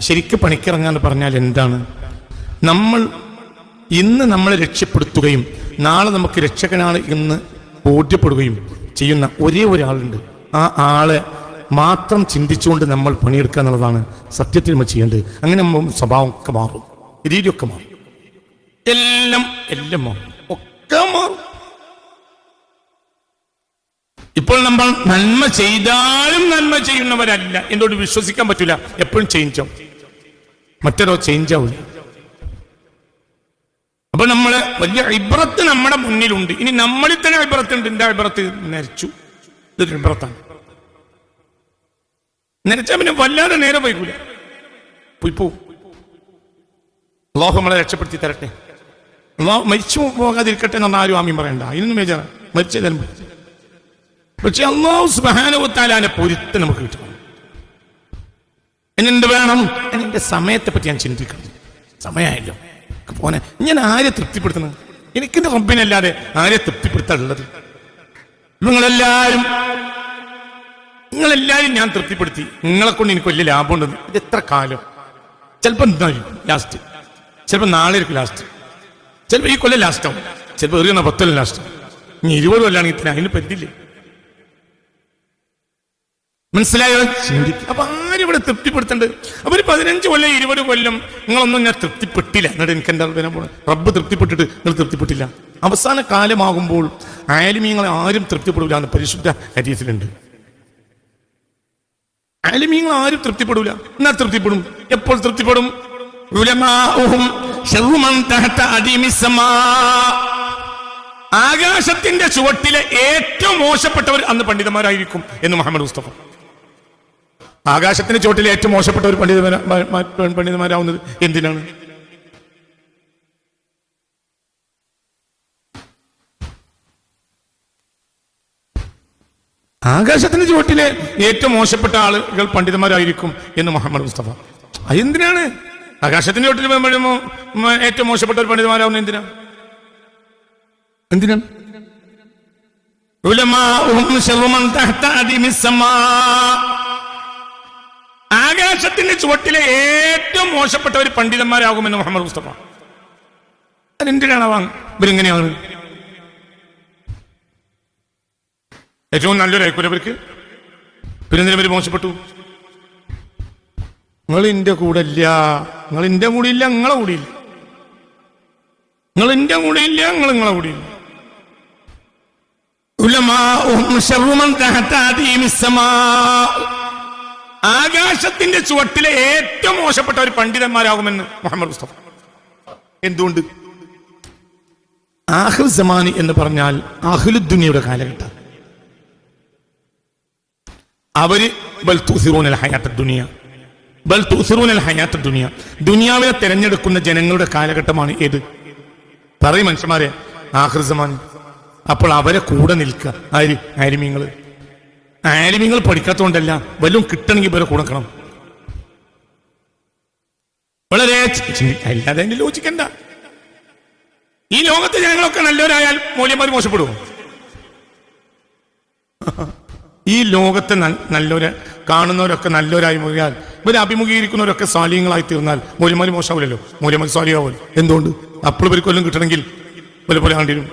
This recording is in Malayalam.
ശരിക്ക് പണിക്കിറങ്ങാന്ന് പറഞ്ഞാൽ എന്താണ്? നമ്മൾ ഇന്ന് നമ്മളെ രക്ഷപ്പെടുത്തുകയും നാളെ നമുക്ക് രക്ഷകനാണ് എന്ന് ബോധ്യപ്പെടുകയും ചെയ്യുന്ന ഒരേ ഒരാളുണ്ട്. ആ ആളെ മാത്രം ചിന്തിച്ചുകൊണ്ട് നമ്മൾ പണിയെടുക്കുക എന്നുള്ളതാണ് സത്യത്തിൽ നമ്മൾ ചെയ്യേണ്ടത്. അങ്ങനെ നമ്മൾ സ്വഭാവമൊക്കെ മാറും. രീതിയൊക്കെ മാറും. എല്ലാം എല്ലാം മാറും. ഒക്കെ മാറും. ഇപ്പോൾ നമ്മൾ നന്മ ചെയ്താലും നന്മ ചെയ്യുന്നവരല്ല. എന്നോട് വിശ്വസിക്കാൻ പറ്റില്ല എപ്പോഴും ചേഞ്ച് ആവും. മറ്റൊരോ ചേഞ്ച് ആവില്ല അപ്പൊ നമ്മൾ വലിയ ഇബ്രത്ത് നമ്മുടെ മുന്നിലുണ്ട്. ഇനി നമ്മളിൽ തന്നെ ഇബ്രത്തുണ്ട്. എന്റെ ഇബ്രത്ത്? നരച്ചു. ഇതൊരു ഇബ്രത്താണ്. നരച്ചാ പിന്നെ വല്ലാതെ നേരെ വൈകൂല. പോയി പോവും അള്ളാഹു നമ്മളെ രക്ഷപ്പെടുത്തി തരട്ടെ. മരിച്ചു പോകാതിരിക്കട്ടെ എന്ന് ആരും ആമീൻ പറയണ്ട. അതിനൊന്നും മേജാണ് മരിച്ചതാലും പക്ഷെ അള്ളാഹു സുബാനുവത്താലാന്റെ പൊരുത്ത് നമുക്ക് കിട്ടണം. എന്നെന്ത് വേണം? എന്നെ സമയത്തെ പറ്റി ഞാൻ ചിന്തിക്കണം. സമയമായല്ലോ. പോനെ ഞാൻ ആരെ തൃപ്തിപ്പെടുത്തണം എനിക്കിന്റെ റബ്ബിനല്ലാതെ ആരെ തൃപ്തിപ്പെടുത്താനുള്ളത്? നിങ്ങളെല്ലാരും നിങ്ങളെല്ലാരും ഞാൻ തൃപ്തിപ്പെടുത്തി. നിങ്ങളെ കൊണ്ട് എനിക്ക് വലിയ ലാഭമുണ്ടെന്ന്. ഇത് എത്ര കാലം? ചിലപ്പോൾ എന്തായിരിക്കും? ലാസ്റ്റ് ചിലപ്പോൾ നാളെ ആയിരിക്കും ലാസ്റ്റ് ചിലപ്പോൾ ഈ കൊല്ലം ലാസ്റ്റ് ആവും. ചിലപ്പോൾ എറിയുന്ന പത്തൊല്ലം ലാസ്റ്റ് ഇനി ഇരുപത് കൊല്ലാണെങ്കിൽ അതിന് പറ്റില്ലേ മനസ്സിലായോ? ചിന്തിക്കും അപ്പൊ ആരും ഇവിടെ തൃപ്തിപ്പെടുത്തേണ്ടത് അപ്പൊ ഒരു പതിനഞ്ച് കൊല്ലം ഇരുപത് കൊല്ലം നിങ്ങളൊന്നും ഞാൻ തൃപ്തിപ്പെട്ടില്ല. എന്നിട്ട് എനിക്ക് എന്താ പോണത് റബ്ബ് തൃപ്തിപ്പെട്ടിട്ട് നിങ്ങൾ തൃപ്തിപ്പെട്ടില്ല. അവസാന കാലമാകുമ്പോൾ ആലിമീങ്ങളെ ആരും തൃപ്തിപ്പെടില്ല എന്ന് പരിശുദ്ധ ഹരീസിലുണ്ട് ആലിമീങ്ങൾ ആരും തൃപ്തിപ്പെടൂല. എന്നാ തൃപ്തിപ്പെടും? എപ്പോൾ തൃപ്തിപ്പെടും. ആകാശത്തിന്റെ ചുവട്ടിലെ ഏറ്റവും മോശപ്പെട്ടവർ അന്ന് പണ്ഡിതന്മാരായിരിക്കും എന്ന് മുഹമ്മദ് മുസ്തഫ. ആകാശത്തിന്റെ ചോട്ടിൽ ഏറ്റവും മോശപ്പെട്ട ഒരു പണ്ഡിതന്മാരാ മ- മ- പണ്ഡിതന്മാരാവുന്നത് എന്തിനാണ്? ആകാശത്തിന്റെ ചുവട്ടിലെ ഏറ്റവും മോശപ്പെട്ട ആളുകൾ പണ്ഡിതന്മാരായിരിക്കും എന്ന് മുഹമ്മദ് മുസ്തഫ. അതെന്തിനാണ് ആകാശത്തിന്റെ ചുവട്ടിൽ ഏറ്റവും മോശപ്പെട്ട ഒരു പണ്ഡിതന്മാരാവുന്ന എന്തിനാ? എന്തിനാണ്? ഉലമാഉഹും ആകാശത്തിന്റെ ചുവട്ടിലെ ഏറ്റവും മോശപ്പെട്ട ഒരു പണ്ഡിതന്മാരാകുമെന്ന് മുഹമ്മദ് മുസ്തഫ. അതെന്തിനാണ് ഇവരിങ്ങനെയാണ്? ഏറ്റവും നല്ലൊരു അയക്കൂല അവർക്ക് പിന്നെ ഇവർ മോശപ്പെട്ടു? നിങ്ങൾ എന്റെ കൂടെ ഇല്ല. നിങ്ങൾ എന്റെ കൂടെ ഇല്ല നിങ്ങളെ കൂടെ ഇല്ല. നിങ്ങൾ എന്റെ കൂടെ ഇല്ല നിങ്ങൾ നിങ്ങളെ കൂടെ ഇല്ല. ഉലമാഉഹും ആകാശത്തിന്റെ ചുവട്ടിലെ ഏറ്റവും മോശപ്പെട്ട ഒരു പണ്ഡിതന്മാരാകുമെന്ന് മുഹമ്മദ് മുസ്തഫ. എന്തുകൊണ്ട്? ആഹുൽ സമാനി എന്ന് പറഞ്ഞാൽ അഹ്ലുദ്ദുനിയുടെ കാലഘട്ടം. അവർ ദുനിയ. ദുനിയാവിനെ തെരഞ്ഞെടുക്കുന്ന ജനങ്ങളുടെ കാലഘട്ടമാണ് ഏത്? പറയും മനുഷ്യന്മാരെ ആഹൃസമാൻ അപ്പോൾ അവരെ കൂടെ നിൽക്കുക. ആര്? ആരിമീങ്ങൾ ആരിമീങ്ങൾ പഠിക്കാത്തതുകൊണ്ടല്ല വല്ലതും കിട്ടണമെങ്കിൽ ഇവരെ കൊടുക്കണം വളരെ അല്ലാതെ അതിന് ലോചിക്കണ്ട ഈ ലോകത്തെ ജനങ്ങളൊക്കെ നല്ലവരായാൽ മൂല്യന്മാർ മോശപ്പെടുമോ ഈ ലോകത്തെ നല്ലവര് കാണുന്നവരൊക്കെ നല്ലവരായി മുറിയാൽ ഇവരെ അഭിമുഖീകരിക്കുന്നവരൊക്കെ സ്വാലിയങ്ങളായി തീർന്നാൽ മൂല്യന്മാർ മോശമാവില്ലല്ലോ. മൂല്യന്മാർ സ്വാലിയാവുമല്ലോ എന്തുകൊണ്ട്? അപ്പോൾ ഇവർക്ക് കൊല്ലം കിട്ടണമെങ്കിൽ പോലെ പോലെ ആണ്ടിരും